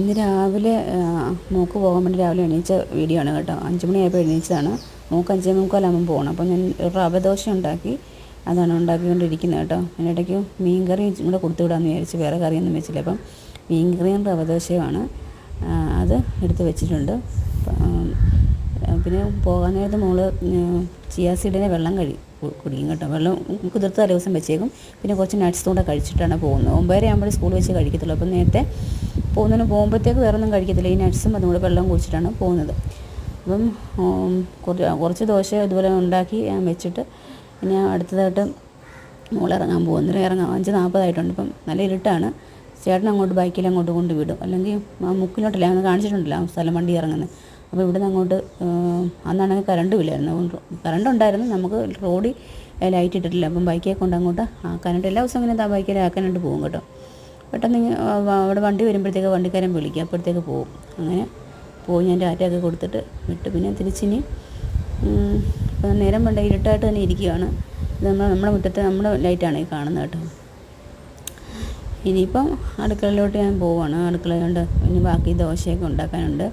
ഇന്ന് രാവിലെ മൂക്ക് പോകാൻ വേണ്ടി രാവിലെ എണീച്ച വീഡിയോ ആണ് കേട്ടോ. അഞ്ച് മണിയായപ്പോൾ എണീച്ചതാണ്. മൂക്ക് അഞ്ചേ മുക്കാലാകുമ്പോൾ പോകണം അപ്പോൾ ഞാൻ ഒരു റവ ദോശ ഉണ്ടാക്കി അതാണ് ഉണ്ടാക്കിക്കൊണ്ടിരിക്കുന്നത് കേട്ടോ. അതിനിടയ്ക്ക് മീൻ കറി കൂടെ കൊടുത്തു വിടാമെന്ന് വിചാരിച്ചു വേറെ കറിയൊന്നും വെച്ചില്ല. അപ്പം മീൻ കറിയും റവ ദോശയുമാണ് അത് എടുത്ത് വെച്ചിട്ടുണ്ട്. പിന്നെ പോകാൻ നേരത്ത് മോൾ ചിയാ സീഡിനെ വെള്ളം കഴി കുടിക്കും കേട്ടോ. വെള്ളം കുതിർത്ത് തലേ ദിവസം വെച്ചേക്കും. പിന്നെ കുറച്ച് നട്ട്സ് കൂടെ കഴിച്ചിട്ടാണ് പോകുന്നത്. ഒമ്പതര ആകുമ്പോൾ സ്കൂൾ വെച്ച് കഴിക്കത്തുള്ളൂ. അപ്പോൾ നേരത്തെ പോകുന്നതിന് പോകുമ്പോഴത്തേക്ക് വേറെ ഒന്നും കഴിക്കത്തില്ല. ഈ നട്ട്സും അതും കൂടെ വെള്ളം കുടിച്ചിട്ടാണ് പോകുന്നത്. അപ്പം കുറച്ച് കുറച്ച് ദോശ ഇതുപോലെ ഉണ്ടാക്കി വെച്ചിട്ട് ഇനി അടുത്തതായിട്ട് മോൾ ഇറങ്ങാൻ പോകുന്നത് ഇറങ്ങാം. അഞ്ച് നാൽപ്പതായിട്ടുണ്ട് ഇപ്പം നല്ല ഇരുട്ടാണ്. ചേട്ടൻ അങ്ങോട്ട് ബൈക്കിൽ അങ്ങോട്ട് കൊണ്ട് വിടും. അല്ലെങ്കിൽ മുക്കിലോട്ടല്ല? അന്ന് കാണിച്ചിട്ടുണ്ടല്ലോ ആ സ്ഥലം വണ്ടി ഇറങ്ങുന്നത്. അപ്പോൾ ഇവിടുന്ന് അങ്ങോട്ട് അന്നാണെങ്കിൽ കറണ്ടും ഇല്ലായിരുന്നു. കറണ്ട് ഉണ്ടായിരുന്നു. നമുക്ക് റോഡിൽ ലൈറ്റ് ഇട്ടിട്ടില്ല. അപ്പം ബൈക്കിൽ കൊണ്ട് അങ്ങോട്ട് ആക്കാനായിട്ട് എല്ലാ ദിവസവും ഇങ്ങനെ ആ ബൈക്കിൽ ആക്കാനായിട്ട് പോകും കേട്ടോ. പെട്ടെന്ന് ആ അവിടെ വണ്ടി വരുമ്പോഴത്തേക്ക് വണ്ടിക്കാരൻ വിളിക്കും. അപ്പോഴത്തേക്ക് പോകും. അങ്ങനെ പോയി ഞാൻ ടാറ്റയൊക്കെ കൊടുത്തിട്ട് വിട്ട്. പിന്നെ തിരിച്ചിനി ഇപ്പം നേരം വേണ്ട ഇരുട്ടായിട്ട് തന്നെ ഇരിക്കുകയാണ്. നമ്മൾ നമ്മുടെ മുറ്റത്ത് നമ്മുടെ ലൈറ്റാണ് ഈ കാണുന്നത് കേട്ടോ. ഇനിയിപ്പം അടുക്കളയിലോട്ട് ഞാൻ പോവാണ്. അടുക്കള ഇനി ബാക്കി ദോശയൊക്കെ ഉണ്ടാക്കാനുണ്ട്.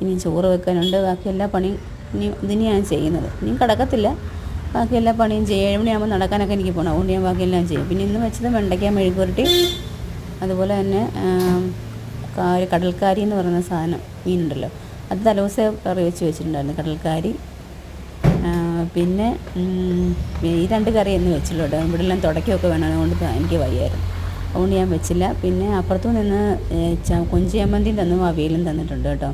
ഇനി ചോറ് വെക്കാനുണ്ട്. ബാക്കി എല്ലാ പണിയും ഇനി ഇതിനി ഞാൻ ചെയ്യുന്നത്. ഇനിയും കിടക്കത്തില്ല. ബാക്കി എല്ലാ പണിയും ചെയ്യും. ഏഴ് മണിയാകുമ്പോൾ നടക്കാനൊക്കെ എനിക്ക് പോകണം അതുകൊണ്ട് ഞാൻ ബാക്കി എല്ലാം ചെയ്യും. പിന്നെ ഇന്ന് വെച്ചത് വെണ്ടയ്ക്ക മെഴുകുരട്ടി അതുപോലെ തന്നെ ഒരു കാരി കടൽക്കാരി എന്ന് പറയുന്ന സാധനം മീനുണ്ടല്ലോ അത് തലേദിവസം കറി വെച്ച് വെച്ചിട്ടുണ്ടായിരുന്നു. കടൽക്കാരി പിന്നെ ഈ രണ്ട് കറി എന്ന് വെച്ചുള്ളൂ കേട്ടോ. ഇവിടെ എല്ലാം തുടക്കമൊക്കെ വേണം. അതുകൊണ്ട് എനിക്ക് വയ്യായിരുന്നു. അതുകൊണ്ട് ഞാൻ വെച്ചില്ല. പിന്നെ അപ്പുറത്തു നിന്ന് കൊഞ്ചിയമ്മന്തിയും തന്നു. അവിയലും തന്നിട്ടുണ്ട് കേട്ടോ.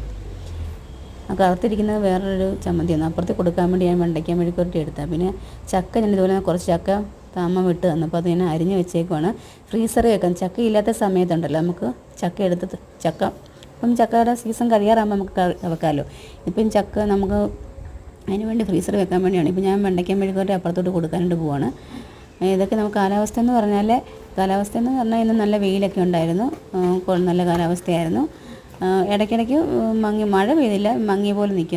ആ കറുത്തിരിക്കുന്നത് വേറൊരു ചമ്മന്തിയാണ്. അപ്പുറത്ത് കൊടുക്കാൻ വേണ്ടി ഞാൻ വെണ്ടയ്ക്ക മെഴുക്കുരട്ടി എടുത്താൽ പിന്നെ ചക്ക ഞാൻ ഇതുപോലെ കുറച്ച് ചക്ക താമ വിട്ട് തന്നപ്പോൾ അത് ഞാൻ അരിഞ്ഞ് വെച്ചേക്കുവാണ്. ഫ്രീസറിൽ വെക്കാൻ ചക്ക ഇല്ലാത്ത സമയത്തുണ്ടല്ലോ നമുക്ക് ചക്ക എടുത്ത് ചക്ക. ഇപ്പം ചക്കയുടെ സീസൺ കഴിയാറാകുമ്പോൾ നമുക്ക് വെക്കാമല്ലോ ഇപ്പം ചക്ക നമുക്ക് അതിന് വേണ്ടി ഫ്രീസറിൽ വെക്കാൻ വേണ്ടിയാണ്. ഇപ്പം ഞാൻ വെണ്ടയ്ക്ക മെഴുകുവരട്ടി അപ്പുറത്തോട്ട് കൊടുക്കാനായിട്ട് പോവാണ്. ഇതൊക്കെ നമുക്ക് കാലാവസ്ഥ എന്ന് പറഞ്ഞാൽ കാലാവസ്ഥ എന്ന് പറഞ്ഞാൽ ഇന്ന് നല്ല വെയിലൊക്കെ ഉണ്ടായിരുന്നു. നല്ല കാലാവസ്ഥയായിരുന്നു. ഇടയ്ക്കിടയ്ക്ക് മങ്ങി മഴ പെയ്തില്ല മങ്ങിയ പോലെ നിൽക്കുക